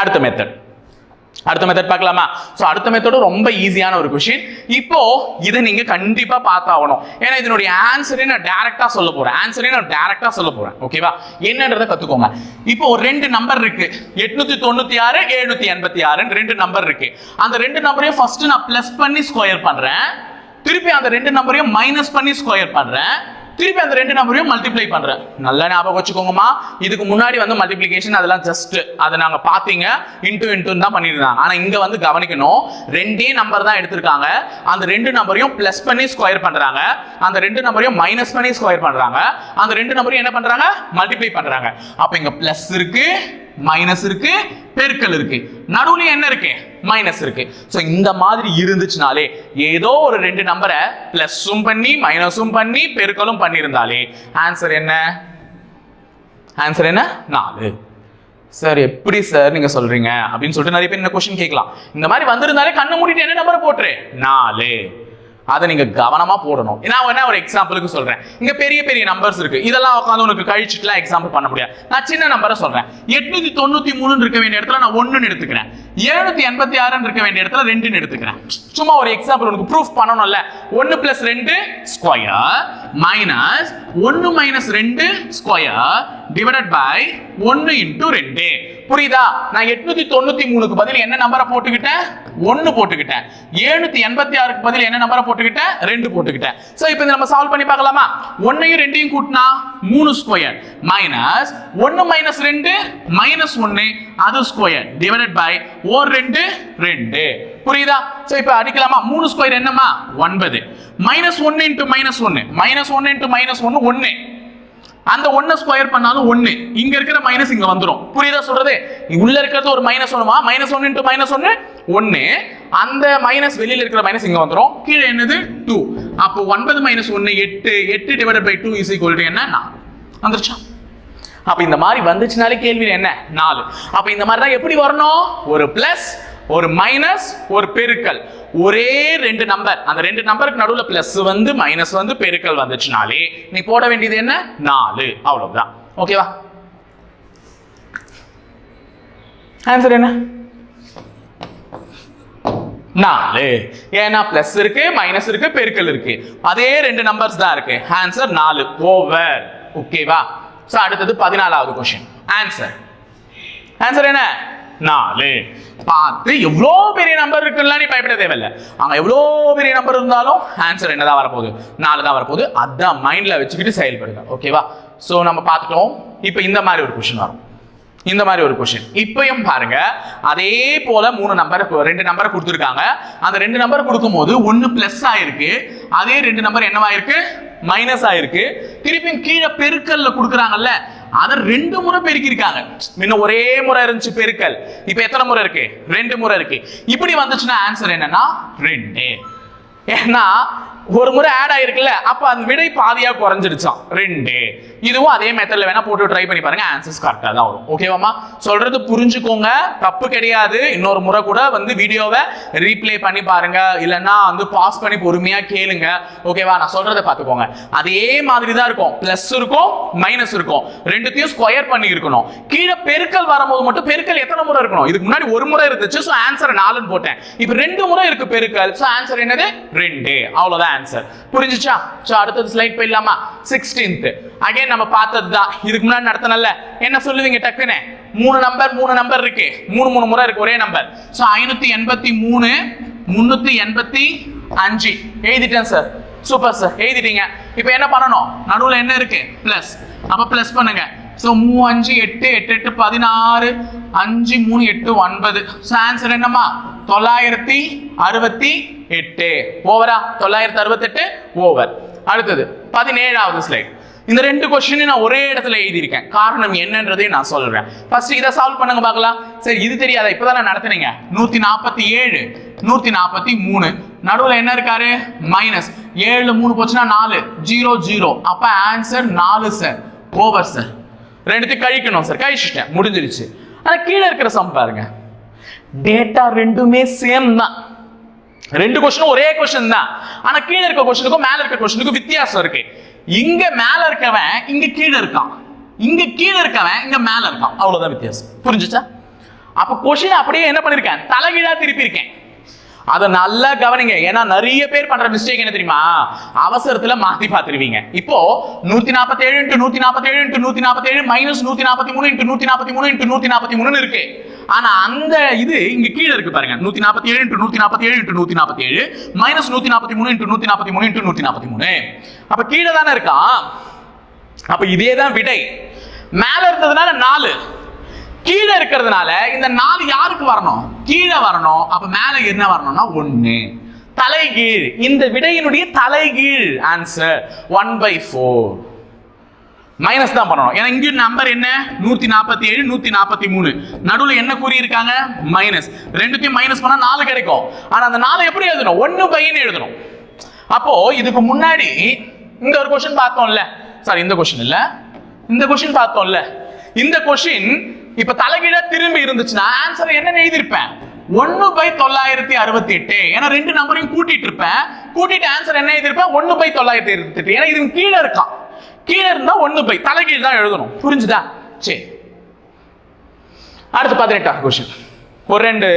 [SPEAKER 1] அடுத்த மெத்தட் அடுத்த மெத்தட் பார்க்கலாமா? ஸோ அடுத்த மெத்தடும் ரொம்ப ஈஸியான ஒரு கொஷின் இப்போ இதை நீங்க கண்டிப்பா பார்த்தாகணும். ஏன்னா இதனுடைய ஆன்சரே நான் டேரக்டா சொல்ல போறேன். ஆன்சரே நான் டேரக்டா சொல்ல போறேன். ஓகேவா என்னன்றதை கத்துக்கோங்க. இப்போ ஒரு ரெண்டு நம்பர் இருக்கு. எட்நூத்தி தொண்ணூத்தி ஆறு எழுநூத்தி எண்பத்தி ஆறுன்னு ரெண்டு நம்பர் இருக்கு. அந்த ரெண்டு நம்பரையும் ஃபர்ஸ்ட் நான் பிளஸ் பண்ணி ஸ்கொயர் பண்றேன். திருப்பி அந்த ரெண்டு நம்பரையும் மைனஸ் பண்ணி ஸ்கொயர் பண்றேன். திருப்பி அந்த ரெண்டு நம்பரையும் மல்டிப்ளை பண்றேன். நல்லா ஞாபகம் வச்சுக்கோங்கம்மா. இதுக்கு முன்னாடி வந்து மல்டிப்ளிகேஷன் அதெல்லாம் ஜஸ்ட் அதை நாங்க பாத்தீங்க இன்டூ இன்டூ தான் பண்ணிருந்தாங்க ஆனா இங்க வந்து கவனிக்கணும். ரெண்டே நம்பர் தான் எடுத்திருக்காங்க. அந்த ரெண்டு நம்பரையும் பிளஸ் பண்ணி ஸ்கொயர் பண்றாங்க. அந்த ரெண்டு நம்பரையும் மைனஸ் பண்ணி ஸ்கொயர் பண்றாங்க. அந்த ரெண்டு நம்பரையும் என்ன பண்றாங்க? மல்டிப்ளை பண்றாங்க. அப்ப இங்க பிளஸ் இருக்கு. மைனஸ் இருக்கு பெருக்கல் இருக்கு. நடுவுல என்ன இருக்கு? மைனஸ் இருக்கு. ஸோ இந்த மாதிரி இருந்துச்சுனாலே ஏதோ ஒரு ரெண்டு நம்பரை பிளஸும் பண்ணி மைனஸும் பண்ணி பெருக்கலும் பண்ணியிருந்தாலே ஆன்சர் என்ன? ஆன்சர் என்ன? நாலு. சார் எப்படி சார் நீங்க சொல்றீங்க? அப்படின்னு சொல்லிட்டு நிறைய பேர் என்ன கொஸ்டின் கேட்கலாம். இந்த மாதிரி வந்திருந்தாலே கண்ணு மூடிட்டு என்ன நம்பரை போட்டுரு? நாலு. அதை நீங்க கவனமா போடணும். நான் வேணா ஒரு எக்ஸாம்பிளுக்கு சொல்றேன். இங்க பெரிய பெரிய நம்பர்ஸ் இருக்கு. இதெல்லாம் உட்காந்து உனக்கு கழிச்சுட்டுலாம் எக்ஸாம்பிள் பண்ண முடியாது. நான் சின்ன நம்பரை சொல்றேன். எட்நூத்தி தொண்ணூத்தி மூணுன்னு இருக்க வேண்டிய இடத்துல நான் ஒன்றுன்னு எடுத்துக்கிறேன். எழுநூத்தி எண்பத்தி ஆறுன்னு இருக்க வேண்டிய இடத்துல ரெண்டுன்னு எடுத்துக்கிறேன். சும்மா ஒரு எக்ஸாம்பிள் உனக்கு ப்ரூஃப் பண்ணணும்ல. ஒன்னு பிளஸ் ரெண்டு ஸ்கொயர் மைனஸ் ஒன்னு மைனஸ் ரெண்டு ஸ்கொயர் டிவைடட் பை ஒன்னு இன்டூ ரெண்டு. புரியுதா? நான் எட்நூத்தி தொண்ணூத்தி மூணுக்கு பதில் என்ன நம்பரை போட்டுக்கிட்டேன்? ஒன்னு போட்டுக்கிட்டேன். எழுநூத்தி எண்பத்தி ஆறுக்கு பதில் என்ன நம்பரை போட்டுக்கிட்டேன்? ரெண்டு போட்டுக்கிட்டேன். சோ இப்போ இந்த நம்ம சால்வ் பண்ணி பார்க்கலாமா? ஒன்னையும் ரெண்டையும் கூட்டினா மூணு ஸ்கொயர் மைனஸ் ஒன்னு மைனஸ் ரெண்டு மைனஸ் ஒன்னு அது ஸ்கொயர் டிவைடட் பை ஓர் ரெண்டு ரெண்டு. புரியுதா? சோ இப்போ அடிக்கலாமா? மூணு ஸ்கொயர் என்னமா ஒன்பது. மைனஸ் ஒன்னு இன்ட்டு மைனஸ் ஒன்னு மைனஸ் ஒன்னு இன்ட்டு மைனஸ் ஒன்னு ஒன்னு அந்த ஒன்ன ஸ்கொயர் பண்ணாலும் ஒன்னு இங்க இருக்கிற மைனஸ் இங்க வந்துடும் புரியுதா சொல்றது? உள்ள இருக்கிறது ஒரு மைனஸ் ஒன்னுமா மைனஸ் ஒன் இன்ட்டு மைனஸ் ஒன்னு ஒன்னு அந்த மைனஸ் வெளியில இருக்கிற மைனஸ் இங்க வந்துடும் கீழே என்னது? டூ அப்போ ஒன்பது மைனஸ் ஒன்னு எட்டு. எட்டு divide by two is equal to என்ன? நாலு. வந்துருச்சா? அப்ப இந்த மாதிரி வந்துச்சுனாலே கேள்வி என்ன? நாலு. அப்ப இந்த மாதிரி தான் எப்படி வரணும்? ஒரு பிளஸ் ஒரு மைனஸ் ஒரு பெருக்கல். ஒரே ரெண்டு நம்பர் அந்த ரெண்டு நம்பருக்கு நடுவுல பிளஸ் வந்து மைனஸ் வந்து பெருக்கல் வந்துச்சுனாலே நீ போட வேண்டியது என்ன? நாலு. அவ்வளவுதான். ஓகேவா ஆன்சர் என்ன? நாலு. ஏன்னா பிளஸ் இருக்கு மைனஸ் இருக்கு பெருக்கல் இருக்கு. அதே ரெண்டு நம்பர்ஸ் தான் இருக்கு. ஆன்சர் நாலு. ஓவர் ஓகேவா சோ அடுத்தது பதினாலாவது கொஸ்டின் ஆன்சர் ஆன்சர் என்ன? நாலு. பார்த்து எவ்வளோ பெரிய நம்பர் இருக்குன்னா நீ பயப்பட தேவையில்லை. அங்கே எவ்வளோ பெரிய நம்பர் இருந்தாலும் ஆன்சர் என்னதான் வரப்போகுது? நாலு தான் வரப்போகுது. அதான் மைண்டில் வச்சுக்கிட்டு செயல்படுங்க. ஓகேவா ஸோ நம்ம பார்த்துட்டோம். இப்போ இந்த மாதிரி ஒரு கொஷின் வரும். இந்த மாதிரி ஒரு கொஷின் இப்பயும் பாருங்க. அதே போல மூணு நம்பர் ரெண்டு நம்பரை கொடுத்துருக்காங்க. அந்த ரெண்டு நம்பர் கொடுக்கும்போது ஒன்னு பிளஸ் ஆயிருக்கு. அதே ரெண்டு நம்பர் என்னவாயிருக்கு? மைனஸ் ஆயிருக்கு. திருப்பியும் கீழே பெருக்கல்ல கொடுக்குறாங்கல்ல. அதை ரெண்டு முறை பெருக்கியிருக்காங்க. முன்ன ஒரே முறை இருந்துச்சு பெருக்கல். இப்போ எத்தனை முறை இருக்கு? ரெண்டு முறை இருக்கு. இப்படி வந்துச்சுன்னா ஆன்சர் என்னன்னா ரெண்டு. ஏன்னா ஒரு முறை ஆட் ஆயிருக்குல்ல அப்ப அந்த விடை பாதியா குறைஞ்சிருச்சான் ரெண்டு. இதுவும் அதே மெத்தட்ல வேணா போட்டு ட்ரை பண்ணி பாருங்க ஆன்சர்ஸ் கரெக்டா தான் வரும். ஓகேவாமா சொல்றது புரிஞ்சுக்கோங்க தப்பு கிடையாது. இன்னொரு முறை கூட வந்து வீடியோவை ரீப்ளே பண்ணி பாருங்க. இல்லைன்னா வந்து பாஸ் பண்ணி பொறுமையா கேளுங்க. ஓகேவா நான் சொல்றதை பார்த்துக்கோங்க. அதே மாதிரி தான் இருக்கும். பிளஸ் இருக்கும் மைனஸ் இருக்கும். ரெண்டுத்தையும் ஸ்கொயர் பண்ணி இருக்கணும். கீழே பெருக்கல் வரும்போது மட்டும் பெருக்கல் எத்தனை முறை இருக்கணும்? இதுக்கு முன்னாடி ஒரு முறை இருந்துச்சு ஸோ ஆன்சர் நாலுன்னு போட்டேன். இப்போ ரெண்டு முறை இருக்கு பெருக்கல் ஸோ ஆன்சர் என்னது? ரெண்டு. அவ்வளோதான் ஆன்சர் புரிஞ்சுச்சா? ஸோ அடுத்தது ஸ்லைட் போயிடலாமா? சிக்ஸ்டீன்த் அகைன் நம்ம பார்த்தது தான் இதுக்கு முன்னாடி நடத்தினல என்ன சொல்லுவீங்க டக்குன்னு? மூணு நம்பர் மூணு நம்பர் இருக்கு. மூணு மூணு முறை இருக்கு ஒரே நம்பர் ஸோ ஐநூத்தி எண்பத்தி மூணு முன்னூத்தி எண்பத்தி அஞ்சு. எழுதிட்டேன் சார் சூப்பர் சார் எழுதிட்டீங்க. இப்போ என்ன பண்ணணும்? நடுவில் என்ன இருக்கு? பிளஸ் அப்போ பிளஸ் பண்ணுங்க. ஸோ மூணு அஞ்சு எட்டு எட்டு எட்டு பதினாறு அஞ்சு மூணு எட்டு ஒன்பது. ஸோ ஆன்சர் என்னம்மா? தொள்ளாயிரத்தி அறுபத்தி எட்டு. ஓவரா தொள்ளாயிரத்தி அறுபத்தெட்டு? ஓவர் அடுத்தது பதினேழாவது ஸ்லைட் இந்த ரெண்டு கொஸ்டின் நான் ஒரே இடத்துல எழுதியிருக்கேன். காரணம் என்னன்றதையும் நான் சொல்றேன். ஃபர்ஸ்ட் இதை சால்வ் பண்ணுங்க பார்க்கலாம். சரி இது தெரியாதா? இப்பதான் நான் நடத்துனீங்க. நூத்தி நாற்பத்தி ஏழு நூத்தி நாற்பத்தி மூணு. நடுவில் என்ன இருக்காரு? மைனஸ் ஏழு மூணு போச்சுன்னா நாலு. ஜீரோ ஜீரோ அப்ப ஆன்சர் நாலு சார் ஓவர் சார் ரெண்டுத்தையும் கழிக்கணும் சார். கழிச்சிட்டேன். முடிஞ்சிருச்சு. ஆனால் கீழே இருக்கிற சம் பாருங்க. டேட்டா ரெண்டுமே சேம் தான். ரெண்டு கொஸ்டினும் ஒரே கொஸ்டின் தான். ஆனா கீழே இருக்க கொஸ்டினுக்கும் மேல இருக்க கொஸ்டினுக்கும் வித்தியாசம் இருக்கு. இங்க மேல இருக்கவன் இங்க கீழே இருக்கான். இங்க கீழே இருக்கவன் இங்க மேல இருக்கான். அவ்வளவுதான் வித்தியாசம். புரிஞ்சுச்சா? அப்ப கொஸ்டின் அப்படியே என்ன பண்ணிருக்கேன்? தலைகீழா திருப்பி இருக்கேன் அதை நல்லா கவனிங்க. ஏன்னா நிறைய பேர் பண்ற மிஸ்டேக் என்ன தெரியுமா? அவசரத்துல மாத்தி பார்த்துருவீங்க. இப்போ நூத்தி நாற்பத்தி ஏழு இன்ட்டு நூத்தி நாற்பத்தி ஏழு இன்ட்டு நூத்தி நாற்பத்தி ஏழு மைனஸ் நூத்தி நாற்பத்தி மூணு இன்ட்டு நூத்தி நாற்பத்தி மூணு இன்ட்டு நூத்தி நாற்பத்தி மூணு இருக்கு. ஆனா அந்த இது இங்க கீழே இருக்கு பாருங்க. நூத்தி நாற்பத்தி ஏழு இன்ட்டு நூத்தி நாற்பத்தி ஏழு இன்ட்டு நூத்தி நாற்பத்தி ஏழு மைனஸ் நூத்தி நாற்பத்தி மூணு இன்ட்டு நூத்தி நாற்பத்தி மூணு இன்ட்டு நூத்தி நாற்பத்தி மூணு அப்ப கீழே தானே இருக்கா? அப்ப இதே தான் விடை. மேல இருந்ததுனால நாலு. இருக்கிறதுனால இந்த நாலு யாருக்கு வரணும்? கீழே வரணும் அப்ப மேல என்ன வரணும்னா ஒண்ணு. தலைகீழ். இந்த விடையினுடைய தலைகீழ். Answer one by four minus தான் பண்ணணும். ஏன்னா இங்கே நம்பர் என்ன? நூத்தி நாற்பத்தி ஏழு நூத்தி நாற்பத்தி மூணு நடுவுல என்ன கூறியிருக்காங்க? மைனஸ் ரெண்டுத்தையும் மைனஸ் பண்ணா நாலு கிடைக்கும். ஆனா அந்த நாலு எப்படி எழுதணும்? ஒன்னு பையன் எழுதணும். அப்போ இதுக்கு முன்னாடி இந்த ஒரு கொஸ்டின் பார்த்தோம்ல. சாரி இந்த கொஸ்டின் இல்ல. இந்த கொஸ்டின் பார்த்தோம்ல. இந்த கொஸ்டின் இப்ப தலைகீழ திரும்பி இருந்துச்சுன்னா ஆன்சர் என்ன எழுதியிருப்பேன்? ஒன்னு பை தொள்ளாயிரத்தி அறுபத்தி எட்டு ஏன்னா ரெண்டு நம்பரையும் கூட்டிட்டு இருப்பேன். கூட்டிட்டு ஆன்சர் என்ன எழுதியிருப்பேன்? ஒன்னு பை தொள்ளாயிரத்தி அறுபத்தி எட்டு ஏன்னா இது கீழே இருக்கான் கீழே இருந்தா ஒன்னு பை. தலைகீழ் தான் எழுதணும். புரிஞ்சுதா? சரி. அடுத்து பதினெட்டாவது கொஸ்டின் ஒரு ரெண்டு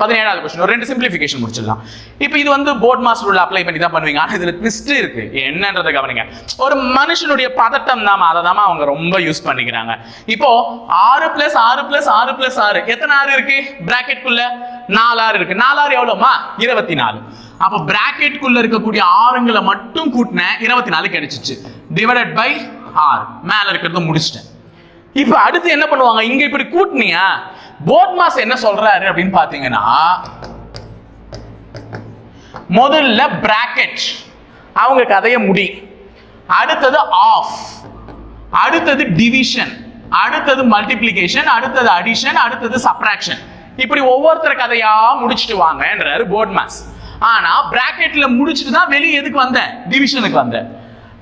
[SPEAKER 1] பதினேழாவது கொஸ்டின் ஒரு ரெண்டு சிம்பிளிஃபிகேஷன் முடிச்சிடலாம். இப்போ இது வந்து போர்ட் மாஸ்டர் உள்ள அப்ளை பண்ணி தான் பண்ணுவீங்க. ஆனால் இதில் ட்விஸ்ட் இருக்கு. என்னன்றதை கவனிங்க. ஒரு மனுஷனுடைய பதட்டம் தான் அதை தான் அவங்க ரொம்ப யூஸ் பண்ணிக்கிறாங்க. இப்போ ஆறு பிளஸ் ஆறு பிளஸ் ஆறு பிளஸ் ஆறு எத்தனை ஆறு இருக்கு? பிராக்கெட்குள்ள நாலு ஆறு இருக்கு. நாலு ஆறு எவ்வளோமா இருபத்தி நாலு அப்போ பிராக்கெட்குள்ள இருக்கக்கூடிய ஆறுங்களை மட்டும் கூட்டினேன் இருபத்தி நாலு கிடைச்சிச்சு. டிவைடட் பை ஆறு. மேலே இருக்கிறத முடிச்சிட்டேன். இப்போ அடுத்து என்ன பண்ணுவாங்க? இங்க இப்படி கூட்டினியா? போர்ட் மாஸ் என்ன சொல்றாரு அப்படின்னு பாத்தீங்கன்னா முதல்ல பிராக்கெட் அவங்க கதைய முடி. அடுத்தது ஆஃப் அடுத்தது டிவிஷன் அடுத்தது மல்டிப்ளிகேஷன் அடுத்தது அடிஷன் அடுத்தது சப்ராக்ஷன் இப்படி ஒவ்வொருத்தர் கதையா முடிச்சுட்டு வாங்கன்றாரு போர்ட் மாஸ் ஆனா பிராக்கெட்ல முடிச்சுட்டு தான் வெளியே எதுக்கு வந்தேன் டிவிஷனுக்கு வந்தேன்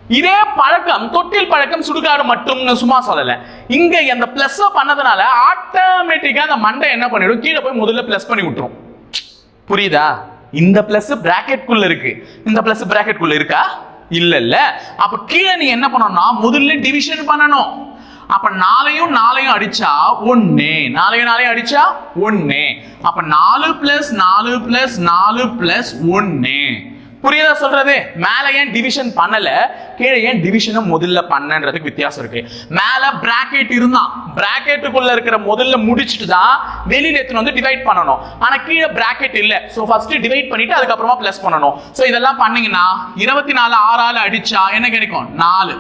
[SPEAKER 1] இதே பழக்கம் தொட்டில் பழக்கம் சுடுகாடு மட்டும்னு சும்மா சொல்லல. இங்க அந்த பிளஸ் பண்ணதுனால ஆட்டோமேட்டிக்கா அந்த மண்டை என்ன பண்ணிடும் கீழே போய் முதல்ல பிளஸ் பண்ணி விட்டுரும். புரியுதா? இந்த பிளஸ் பிராக்கெட்குள்ள இருக்கு. இந்த பிளஸ் பிராக்கெட்குள்ள இருக்கா? இல்ல இல்ல. அப்ப கீழே நீ என்ன பண்ணணும்னா முதல்ல டிவிஷன் பண்ணணும். அப்ப நாளையும் நாளையும் அடிச்சா ஒன்னு நாளையும் நாளையும் அடிச்சா ஒன்னு அப்ப நாலு பிளஸ் நாலு பிளஸ் நாலு பிளஸ் ஒன்னு புரியுதா சொல்றது? மேல ஏன் டிவிஷன் பண்ணல? கீழே ஏன் டிவிஷனை முதல்ல பண்ணன்றதுக்கு வித்தியாசம் இருக்கு. மேல பிராக்கெட் இருந்தான் பிராக்கெட்டுக்குள்ள இருக்கிற முதல்ல முடிச்சிட்டு தான் வெளியில எடுத்துட்டு வந்து டிவைட் பண்ணணும். ஆனா கீழே பிராக்கெட் இல்ல. சோ ஃபர்ஸ்ட் டிவைட் பண்ணிட்டு அதுக்கப்புறமா பிளஸ் பண்ணணும். சோ இதெல்லாம் பண்ணீங்கன்னா இருபத்தி நாலு ஆறால அடிச்சா என்ன கிடைக்கும்? நாலு.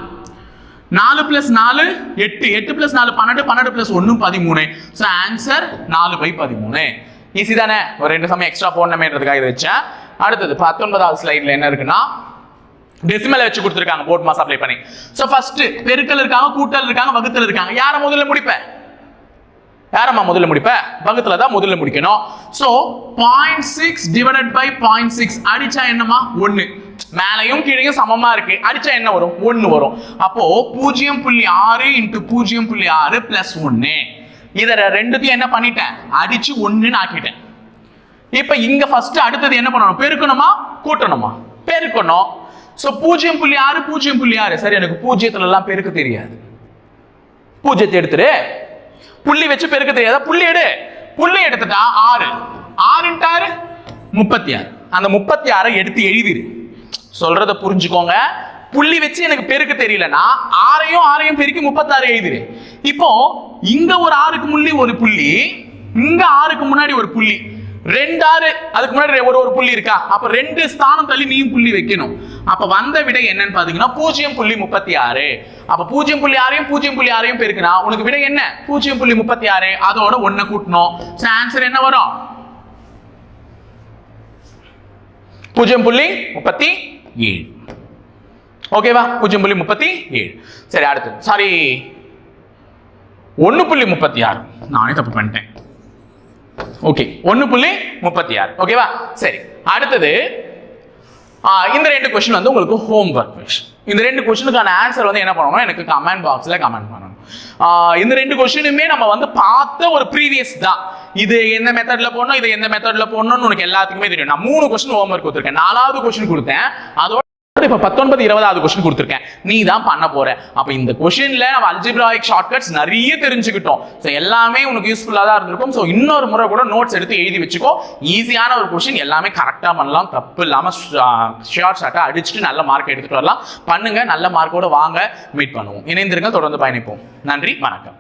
[SPEAKER 1] நாலு பிளஸ் நாலு எட்டு. எட்டு பிளஸ் நாலு பன்னெண்டு. பன்னெண்டு பிளஸ் ஒன்று பதிமூணு. ஸோ ஆன்சர் நாலு பை பதிமூணு. ஈஸி தானே? ஒரு ரெண்டு சமயம் எக்ஸ்ட்ரா போடணுமேன்றதுக்காக வச்சேன். அடுத்தது பத்தொன்பதாவது ஸ்லைடில் என்ன இருக்குன்னா டெசிமல் வச்சு கொடுத்துருக்காங்க போர்ட் மாஸ் அப்ளை பண்ணி. ஸோ ஃபர்ஸ்ட் பெருக்கல் இருக்காங்க கூட்டல் இருக்காங்க வகுத்தல் இருக்காங்க. யாரை முதல்ல முடிப்பேன் யாரம்மா முதல்ல முடிப்ப? வகுத்துல தான் முதல்ல முடிக்கணும். So point six divided by point six அடிச்சா என்னமா ஒன்று மேலையும் கீழையும் சமமா இருக்கு. அடிச்சா என்ன வரும்? ஒன்று வரும். அப்போ பூஜ்ஜியம் புள்ளி ஆறு இன்ட்டு பூஜ்ஜியம் புள்ளி ஆறு பிளஸ் ஒன்று இதை ரெண்டுத்தையும் என்ன பண்ணிட்டேன்? அடிச்சு ஒன்றுன்னு ஆக்கிட்டேன். இப்போ இங்க ஃபர்ஸ்ட் அடுத்தது என்ன பண்ணணும்? பெருக்கணுமா? கூட்டணுமா? பெருக்கணும். ஸோ பூஜ்ஜியம் புள்ளி ஆறு பூஜ்ஜியம் புள்ளி ஆறு. சரி எனக்கு பூஜ்ஜியத்துல எல்லாம் பெருக்க தெரியாது. பூஜ்ஜியத்தை எடுத்துரு புள்ளி வச்சு பெருக்க தெரியாதா? புள்ளி எடு. புள்ளி எடுத்துட்டா ஆறு. ஆறு ஆறு? முப்பத்தி ஆறு. அந்த முப்பத்தி ஆறை எடுத்து எழுதிரு. சொல்றத புரிஞ்சுக்கோங்க. புள்ளி வச்சு எனக்கு பெருக்க தெரியலனா ஆறையும் ஆறையும் பெருக்கி முப்பத்தாறு எழுதிரு. இப்போ இங்க ஒரு ஆறுக்கு முள்ளி ஒரு புள்ளி. இங்க ஆறுக்கு முன்னாடி ஒரு புள்ளி. ரெண்டாறு அதுக்கு முன்னாடி ஒரு ஒரு புள்ளி இருக்கா? அப்ப ரெண்டு ஸ்தானம் தள்ளி நீயும் புள்ளி வைக்கணும். அப்ப வந்த விடை என்னன்னு பாத்தீங்கன்னா பூஜ்ஜியம் புள்ளி முப்பத்தி ஆறு அப்ப பூஜ்ஜியம் புள்ளி ஆறையும் பூஜ்ஜியம் புள்ளி ஆறையும் பெருக்குனா உனக்கு விடை என்ன? பூஜ்ஜியம் புள்ளி முப்பத்தி ஆறு அதோட ஒண்ணு கூட்டணும். ஆன்சர் என்ன வரும்? பூஜ்ஜியம் புள்ளி முப்பத்தி ஏழு ஓகேவா பூஜ்ஜியம் புள்ளி முப்பத்தி ஏழு சரி அடுத்து சாரி ஒன்று புள்ளி முப்பத்தி ஆறு நானே தப்பு பண்ணிட்டேன். ஓகே ஒன்னு புள்ளி முப்பத்தி ஆறு ஓகேவா சரி. அடுத்தது ஆ, இந்த ரெண்டு கொஸ்டின் வந்து உங்களுக்கு ஹோம் ஒர்க் கொஸ்டின் இந்த ரெண்டு கொஸ்டினுக்கான ஆன்சர் வந்து என்ன பண்ணணும் எனக்கு கமெண்ட் பாக்ஸில் கமெண்ட் பண்ணணும். இந்த ரெண்டு கொஸ்டினுமே நம்ம வந்து பார்த்த ஒரு ப்ரீவியஸ் தான். இது எந்த மெத்தடில் போடணும் இது எந்த மெத்தடில் போடணும்னு உனக்கு எல்லாத்துக்குமே தெரியும். நான் மூணு கொஸ்டின் ஹோம்ஒர்க் கொடுத்துருக்கேன். நாலாவது கொஸ்டின் கொடுத்தேன். அதோட இப்ப பத்தொன்பது இருபதாவது கொஸ்டின் கொடுத்துருக்கேன். நீ தான் பண்ண போற. அப்ப இந்த கொஸ்டின்ல நம்ம அல்ஜிப்ராயிக் ஷார்ட்கட்ஸ் நிறைய தெரிஞ்சுக்கிட்டோம். ஸோ எல்லாமே உனக்கு யூஸ்ஃபுல்லா தான் இருந்திருக்கும். ஸோ இன்னொரு முறை கூட நோட்ஸ் எடுத்து எழுதி வச்சுக்கோ. ஈஸியான ஒரு கொஸ்டின் எல்லாமே கரெக்டா பண்ணலாம். தப்பு இல்லாம ஷார்ட் ஷார்ட்டா அடிச்சுட்டு நல்ல மார்க் எடுத்துட்டு வரலாம். பண்ணுங்க. நல்ல மார்க்கோட வாங்க. மீட் பண்ணுவோம். இணைந்திருங்க தொடர்ந்து பயணிப்போம். நன்றி. வணக்கம்.